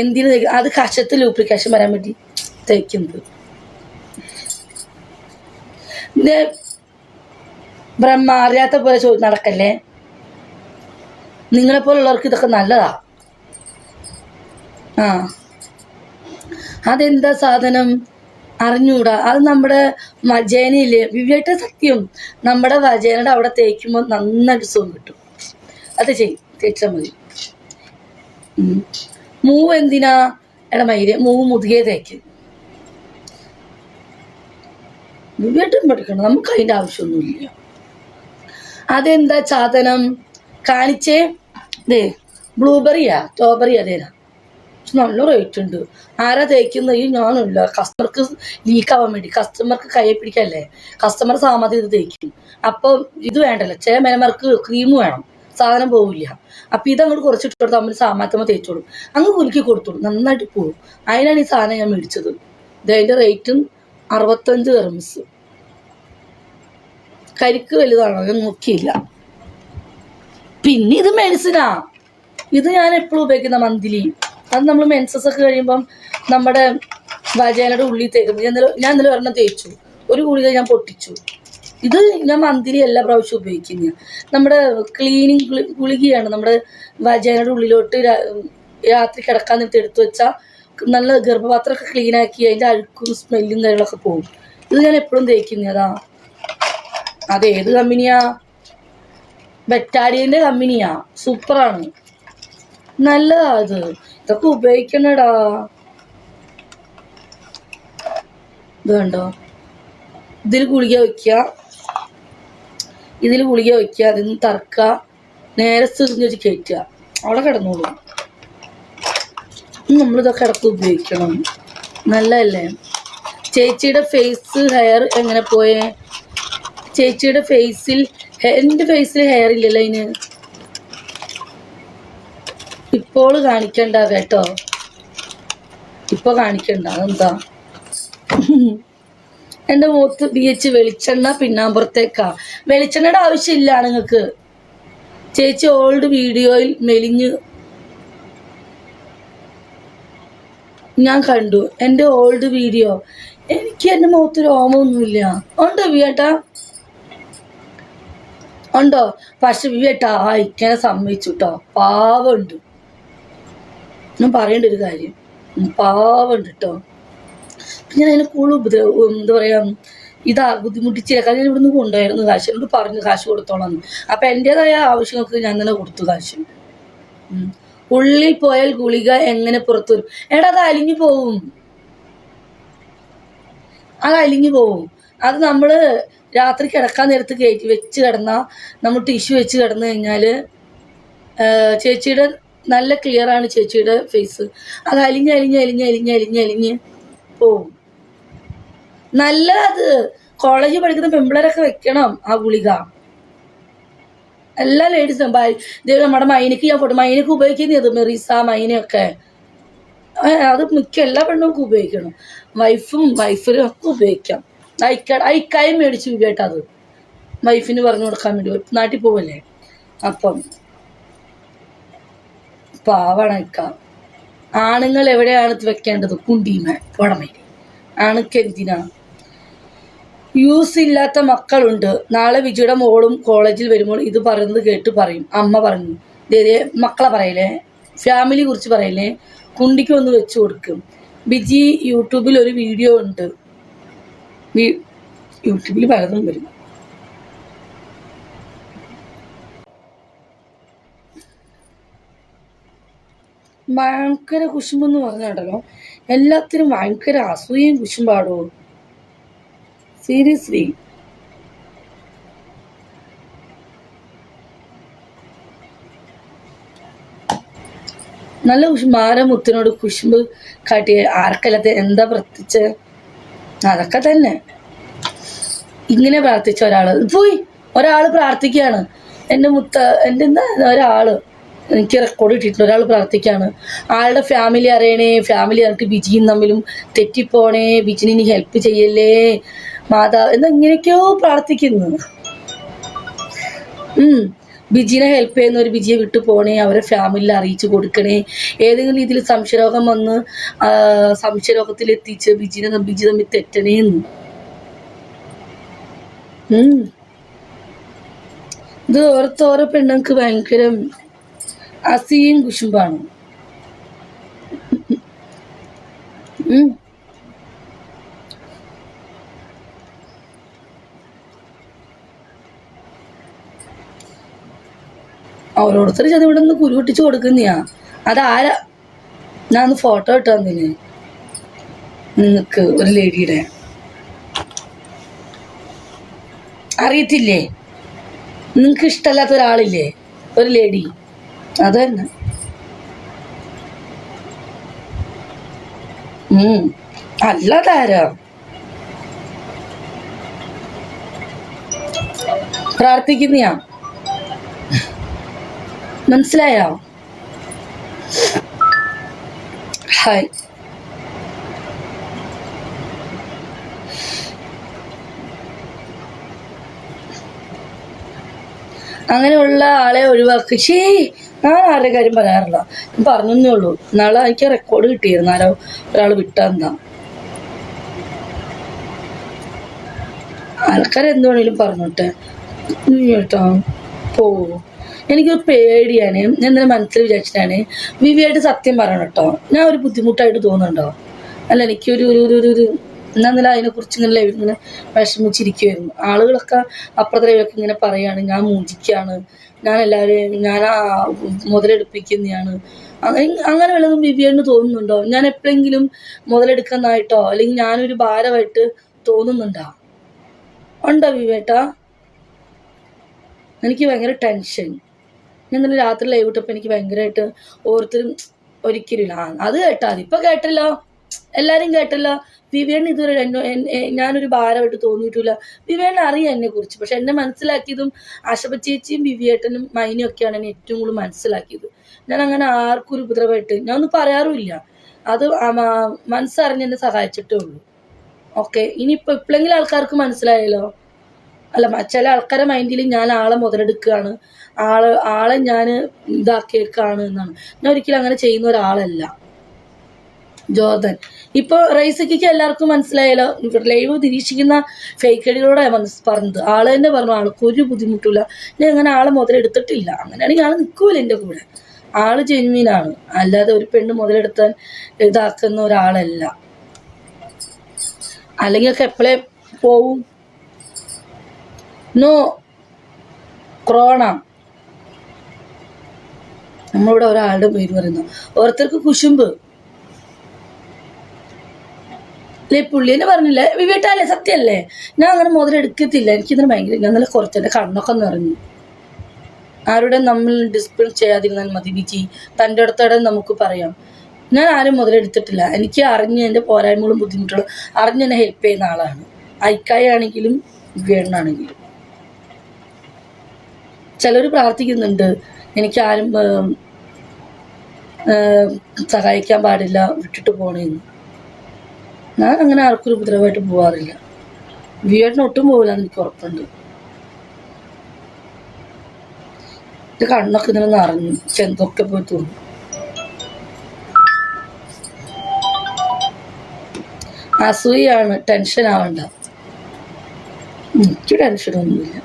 എന്തിന് അത് കഷത്ത് ലൂപ്ലിക്കേഷൻ വരാൻ വേണ്ടി തേക്കുന്നത്. ബ്രഹ്മ അറിയാത്ത പോലെ ചോദിച്ചു നടക്കല്ലേ? നിങ്ങളെ പോലുള്ളവർക്ക് ഇതൊക്കെ നല്ലതാ. ആ. അതെന്താ സാധനം? അറിഞ്ഞൂടാ. അത് നമ്മുടെ വജേനയില്ലേ വിവേട്ട സത്യം നമ്മുടെ വജേനയുടെ അവിടെ തേക്കുമ്പോൾ നന്നായിട്ട് സുഖം കിട്ടും. അത് ചെയ്യും. തേച്ചാൽ മതി. മൂവ് എന്തിനാ എടാ മയിൽ മൂവ് മുതുകേ തേക്ക്. വീട്ടും പഠിക്കണം നമുക്ക് അതിന്റെ ആവശ്യമൊന്നുമില്ല. അതെന്താ ചാതനം കാണിച്ചേ. ദേ ബ്ലൂബെറിയാ സ്ട്രോബെറിയാ അതേനാ നല്ല റേറ്റ് ഉണ്ട്. ആരാ തേക്കുന്നത് ഞാനില്ല. കസ്റ്റമർക്ക് ലീക്ക് ആവാൻ വേണ്ടി. കസ്റ്റമർക്ക് കൈ പിടിക്കല്ലേ? കസ്റ്റമർ സാമർത്ഥ്യം ഇത് തേക്കും. അപ്പൊ ഇത് വേണ്ടല്ലോ. ചില മേലമാർക്ക് ക്രീം വേണം. സാധനം പോവില്ല. അപ്പം ഇതങ്ങോട്ട് കുറച്ചിട്ട് നമ്മൾ സാമാത്തമ്മ തേച്ചോളും അങ്ങ് കുലുക്കി കൊടുത്തോളും. നന്നായിട്ട് പോകും അതിനാണ് ഈ സാധനം ഞാൻ മേടിച്ചത്. ഇത് അതിന്റെ റേറ്റും അറുപത്തഞ്ച് തെർമിസ് കരിക്ക് വലുതാണോ? ഞാൻ നോക്കിയില്ല. പിന്നെ ഇത് മെഡിസിനാ ഇത് ഞാൻ എപ്പോഴും ഉപയോഗിക്കുന്ന മന്തിലി. അത് നമ്മൾ മെൻസസ് ഒക്കെ കഴിയുമ്പം നമ്മുടെ വജേനയുടെ ഉള്ളിൽ തേക്കുന്നത് ഞാൻ ഇന്നലെ ഞാൻ ഇന്നലെ ഒരെണ്ണം തേച്ചു. ഒരു ഗുളിക ഞാൻ പൊട്ടിച്ചു. ഇത് ഞാൻ മന്തിലി എല്ലാ പ്രാവശ്യവും ഉപയോഗിക്കുന്നത് നമ്മുടെ ക്ലീനിങ് ഗുളികയാണ്. നമ്മുടെ വജേനയുടെ ഉള്ളിലോട്ട് രാത്രി കിടക്കാൻ നേരത്തെ എടുത്തു വെച്ചാൽ നല്ല ഗർഭപാത്രമൊക്കെ ക്ലീൻ ആക്കി അതിന്റെ അഴുക്കും സ്മെല്ലും കാര്യങ്ങളൊക്കെ പോകും. ഇത് ഞാൻ എപ്പോഴും തേക്കുന്നതാ അത്. ഏത് കമ്പനിയാ? ബെറ്റാരിയന്റെ കമ്പനിയാ. സൂപ്പറാണ്. നല്ലതാ അത് ഇതൊക്കെ ഉപയോഗിക്കണടാ ഇത് കണ്ടോ ഇതിൽ ഗുളിക വെക്കുക ഇതിൽ ഗുളിക വെക്കുക അതിൽ നിന്ന് തറക്കുക നേരെ സിറിഞ്ഞ് വെച്ച് കയറ്റുക അവിടെ കിടന്നോളൂ. നമ്മളിതൊക്കെ ഇടയ്ക്ക് ഉപയോഗിക്കണം. നല്ലതല്ലേ? ചേച്ചിയുടെ ഫേസ് ഹെയർ എങ്ങനെ പോയേ? ചേച്ചിയുടെ ഫേസിൽ എന്റെ ഫേസിൽ ഹെയർ ഇല്ലല്ലോ അതിന് ഇപ്പോൾ കാണിക്കണ്ട കേട്ടോ. ഇപ്പോൾ കാണിക്കണ്ട അതെന്താ? എന്റെ മുഖത്ത് ബി എച്ച് വെളിച്ചെണ്ണ പിന്നാമ്പുറത്തേക്കാ. വെളിച്ചെണ്ണയുടെ ആവശ്യമില്ല നിങ്ങൾക്ക് ചേച്ചി ഓൾഡ് വീഡിയോയിൽ മെലിഞ്ഞ് ഞാൻ കണ്ടു. എന്റെ ഓൾഡ് വീഡിയോ. എനിക്ക് എന്റെ മുഖത്ത് രോമൊന്നുമില്ല ഉണ്ടോ വിയേട്ടാ ഉണ്ടോ? പക്ഷെ വിയേട്ടാ ആ ഇക്കനെ സമ്മതിച്ചു കേട്ടോ പാവമുണ്ട്. ഞാൻ പറയേണ്ട ഒരു കാര്യം. പാവമുണ്ട് കേട്ടോ ഞാൻ അതിനെ കൂടുതൽ ഉപദ്രവം എന്താ പറയാ ഇതാ ബുദ്ധിമുട്ടിച്ചില്ല. കാരണം ഞാൻ ഇവിടുന്ന് കൊണ്ടുപോയിരുന്നു കാശ്. എന്നോട് പറഞ്ഞു കാശ് കൊടുത്തോളാം. അപ്പൊ എന്റെതായ ആവശ്യങ്ങൾക്ക് ഞാൻ തന്നെ കൊടുത്തു കാശ്. ഉള്ളിൽ പോയാൽ ഗുളിക എങ്ങനെ പുറത്തു വരും? എടാ അത് അലിഞ്ഞു പോവും. അത് അലിഞ്ഞു പോവും. അത് നമ്മൾ രാത്രി കിടക്കാൻ നേരത്ത് കയറ്റി വെച്ച് കിടന്നാൽ നമ്മൾ ടിഷ്യൂ വെച്ച് കിടന്നു കഴിഞ്ഞാൽ ചേച്ചിയുടെ നല്ല ക്ലിയർ ആണ് ചേച്ചിയുടെ ഫേസ് അത് അലിഞ്ഞ് അലിഞ്ഞ് അലിഞ്ഞ് അലിഞ്ഞ് അലിഞ്ഞ് അലിഞ്ഞ് പോവും. നല്ല അത് കോളേജിൽ പഠിക്കുന്ന പെമ്പിളരൊക്കെ വെക്കണം ആ ഗുളിക. എല്ലാ ലേഡീസും ദൈവം നമ്മുടെ മൈനക്ക് ഞാൻ ഫോട്ടോ മൈനക്ക് ഉപയോഗിക്കുന്നത് മെറീസ മൈനയൊക്കെ. അത് മിക്ക എല്ലാ പെണ്ണും ഉപയോഗിക്കണം. വൈഫും വൈഫിനും ഒക്കെ ഉപയോഗിക്കാം. അയക്ക അയക്കായും മേടിച്ച് അത്. വൈഫിന് പറഞ്ഞു കൊടുക്കാൻ വേണ്ടി. നാട്ടിൽ പോവല്ലേ? അപ്പം പാവാണ് അയക്ക ആണുങ്ങൾ എവിടെയാണ് വെക്കേണ്ടത്? കുണ്ടീമ പുടമേ ആണുക്ക് എന്തിനാ? യൂസ് ഇല്ലാത്ത മക്കളുണ്ട്. നാളെ വിജയുടെ മോളും കോളേജിൽ വരുമ്പോൾ ഇത് പറയുന്നത് കേട്ട് പറയും. അമ്മ പറഞ്ഞു. ദേ മക്കളെ പറയില്ലേ? ഫാമിലി കുറിച്ച് പറയില്ലേ? കുണ്ടിക്ക് ഒന്ന് വെച്ച് കൊടുക്കും. ബിജി യൂട്യൂബിൽ ഒരു വീഡിയോ ഉണ്ട്. യൂട്യൂബിൽ പലതും വരും. ഭയങ്കര കുശുമ്പെന്ന് പറഞ്ഞാണ്ടല്ലോ എല്ലാത്തിനും ഭയങ്കര അസൂയയും കുശുമ്പാടോ. സീരിയസ്ലി നല്ല കുശുമ്പ് ആരെ മുത്തിനോട് കുശുമ്പ് കാട്ടി ആർക്കല്ലാത്ത എന്താ പ്രാർത്ഥിച്ച് അതൊക്കെ തന്നെ. ഇങ്ങനെ പ്രാർത്ഥിച്ച ഒരാൾ. പോയി ഒരാൾ പ്രാർത്ഥിക്കുകയാണ്. എന്റെ മുത്ത എന്റെ എന്താ ഒരാൾ. എനിക്ക് റെക്കോർഡ് കിട്ടിയിട്ടുണ്ട്. ഒരാൾ പ്രാർത്ഥിക്കുകയാണ്. ആളുടെ ഫാമിലി അറിയണേ ഫാമിലി അറിഞ്ഞിട്ട് ബിജിയും തമ്മിലും തെറ്റിപ്പോണേ ബിജിനി ഹെൽപ്പ് ചെയ്യല്ലേ? മാതാ എന്ന് ഇങ്ങനെയൊക്കെയോ പ്രാർത്ഥിക്കുന്നു. ഉം. ബിജിനെ ഹെൽപ്പ് ചെയ്യുന്ന ഒരു ബിജിയെ വിട്ടു പോണേ അവരെ ഫാമിലിയിൽ അറിയിച്ചു കൊടുക്കണേ. ഏതെങ്കിലും രീതിയിൽ സംശയരോഗം വന്ന് സംശയരോഗത്തിൽ എത്തിച്ച് ബിജിനെ ബിജി തമ്മിൽ തെറ്റണേ എന്ന്. ഇത് ഓരോ പെണ്ണുങ്ങൾക്ക് ഭയങ്കര അസിയും കുശുമ്പാണ്. ഉം. ഓരോരുത്തർ ചെന്ന് ഇവിടെ നിന്ന് കുരു പൊട്ടിച്ച് കൊടുക്കുന്നയാ. അതാരാ ഞാൻ ഫോട്ടോ ഇട്ട് തന്നിന്. നിങ്ങക്ക് ഒരു ലേഡിയുടെ അറിയത്തില്ലേ? നിങ്ങക്ക് ഇഷ്ടമല്ലാത്ത ഒരാളില്ലേ? ഒരു ലേഡി അത് തന്നെ അല്ല താരാ. പ്രാർത്ഥിക്കുന്നയാ. മനസ്സിലായോ? ഹായ്. അങ്ങനെയുള്ള ആളെ ഒഴിവാക്കി. ശേ ഞാൻ ആരുടെ കാര്യം പറയാറില്ല. പറഞ്ഞേ ഉള്ളൂ. നാളെ എനിക്ക് റെക്കോർഡ് കിട്ടിയിരുന്നു ആരോ ഒരാൾ വിട്ടെന്താ ആൾക്കാർ എന്ത് വേണേലും പറഞ്ഞോട്ടെ. കേട്ടോ. പോ. എനിക്കൊരു പേടിയാണ്. ഞാൻ ഇന്നലെ മനസ്സിൽ വിചാരിച്ചിട്ടാണ്. വിവിയായിട്ട് സത്യം പറയണം കേട്ടോ. ഞാൻ ഒരു ബുദ്ധിമുട്ടായിട്ട് തോന്നുന്നുണ്ടോ? അല്ല എനിക്കൊരു ഒരു ഒരു ഒരു ഞാൻ എന്നാ ഇന്നലെ അതിനെക്കുറിച്ച് ഇങ്ങനെ ഇങ്ങനെ വിഷമിച്ചിരിക്കുമായിരുന്നു ആളുകളൊക്കെ അപ്പുറത്തെ ഇങ്ങനെ പറയാണ് ഞാൻ മൂജിക്കാണ്. ഞാൻ എല്ലാവരെയും ഞാൻ മുതലെടുപ്പിക്കുന്നതാണ്. അങ്ങനെ വല്ലതും വിവിയാണ് തോന്നുന്നുണ്ടോ? ഞാൻ എപ്പോഴെങ്കിലും മുതലെടുക്കുന്നതായിട്ടോ? അല്ലെങ്കിൽ ഞാനൊരു ഭാരമായിട്ട് തോന്നുന്നുണ്ടോ? ഉണ്ടോ വിവേട്ടാ എനിക്ക് ഭയങ്കര ടെൻഷൻ. ഞാൻ ഇന്നലെ രാത്രി ലൈവ് ഇട്ടപ്പോൾ എനിക്ക് ഭയങ്കരമായിട്ട് ഓരോരുത്തരും ഒരിക്കലും ആ അത് കേട്ടാ ഇപ്പൊ കേട്ടല്ലോ. എല്ലാരും കേട്ടല്ലോ. വിവേൺ ഇതുവരെ എന്നോ- ഞാനൊരു ഭാരമായിട്ട് തോന്നിയിട്ടില്ല. വിവേൺ അറിയാം എന്നെ കുറിച്ച് പക്ഷെ എന്നെ മനസ്സിലാക്കിയതും ആശപ ചേച്ചിയും വിവിയേട്ടനും മൈനും ഒക്കെയാണ് എന്നെ ഏറ്റവും കൂടുതൽ മനസ്സിലാക്കിയത്. ഞാൻ അങ്ങനെ ആർക്കും ഒരു ഉപദ്രവമായിട്ട് ഞാൻ ഒന്നും പറയാറുമില്ല. അത് മനസ്സറിഞ്ഞ് എന്നെ സഹായിച്ചിട്ടേ ഉള്ളൂ. ഓക്കെ. ഇനിയിപ്പോൾ ഇപ്പോഴെങ്കിലും ആൾക്കാർക്ക് മനസ്സിലായല്ലോ? അല്ല ചില ആൾക്കാരെ മൈൻഡിൽ ഞാൻ ആളെ മുതലെടുക്കുകയാണ്. ആൾ ആളെ ഞാൻ ഇതാക്കിയേക്കാണ് എന്നാണ്. ഞാൻ ഒരിക്കലും അങ്ങനെ ചെയ്യുന്ന ഒരാളല്ല. ജോർദൻ. ഇപ്പൊ റൈസക്കിക്ക് എല്ലാവർക്കും മനസ്സിലായല്ലോ ലൈവ് നിരീക്ഷിക്കുന്ന ഫേക്കടികളോടെ പറഞ്ഞത്. ആൾ തന്നെ പറഞ്ഞു ആൾക്ക് ഒരു ബുദ്ധിമുട്ടില്ല ഞാൻ അങ്ങനെ ആളെ മുതലെടുത്തിട്ടില്ല. അങ്ങനെയാണെങ്കിൽ ആൾ നിൽക്കൂല എന്റെ കൂടെ. ആൾ ജെന്മീനാണ് അല്ലാതെ ഒരു പെണ്ണ് മുതലെടുത്താൻ ഇതാക്കുന്ന ഒരാളല്ല. അല്ലെങ്കിൽ ഒക്കെ എപ്പോഴേ പോവും? നോ ക്രോണ. നമ്മളിവിടെ ഒരാളുടെ പേര് പറയുന്നു. ഓരോരുത്തർക്ക് കുശുമ്പ്. അല്ലേ തന്നെ പറഞ്ഞില്ലേ വിവേട്ടല്ലേ സത്യല്ലേ? ഞാൻ അങ്ങനെ മുതലെടുക്കത്തില്ല എനിക്കിതിന് ഭയങ്കര ഞാൻ നല്ല കുറച്ച് എന്റെ കണ്ണൊക്കെ നിറഞ്ഞു. ആരുടെ നമ്മൾ ഡിസ്പ്ലിൻ ചെയ്യാതിരുന്നാൽ മതി വിജി. തന്റെ അടുത്തോടെ നമുക്ക് പറയാം. ഞാൻ ആരും മുതലെടുത്തിട്ടില്ല എനിക്ക് അറിഞ്ഞ് എന്റെ പോരായ്മകളും ബുദ്ധിമുട്ടുകളും അറിഞ്ഞ് എന്നെ ഹെൽപ്പ് ചെയ്യുന്ന ആളാണ്. ഐക്കായ ആണെങ്കിലും വീണാണെങ്കിലും ചിലർ പ്രാർത്ഥിക്കുന്നുണ്ട്. എനിക്ക് ആരും സഹായിക്കാൻ പാടില്ല വിട്ടിട്ട് പോണേന്ന്. ഞാൻ അങ്ങനെ ആർക്കൊരു ഉപദ്രവമായിട്ട് പോവാറില്ല. വീടിന് ഒട്ടും പോകില്ല എനിക്ക് ഉറപ്പുണ്ട്. എന്റെ കണ്ണൊക്കെ ഇങ്ങനെ നിറഞ്ഞു. ചെന്തൊക്കെ പോയി തോന്നും അസൂയാണ് ടെൻഷൻ ആവണ്ട എനിക്ക് ടെൻഷനൊന്നുമില്ല.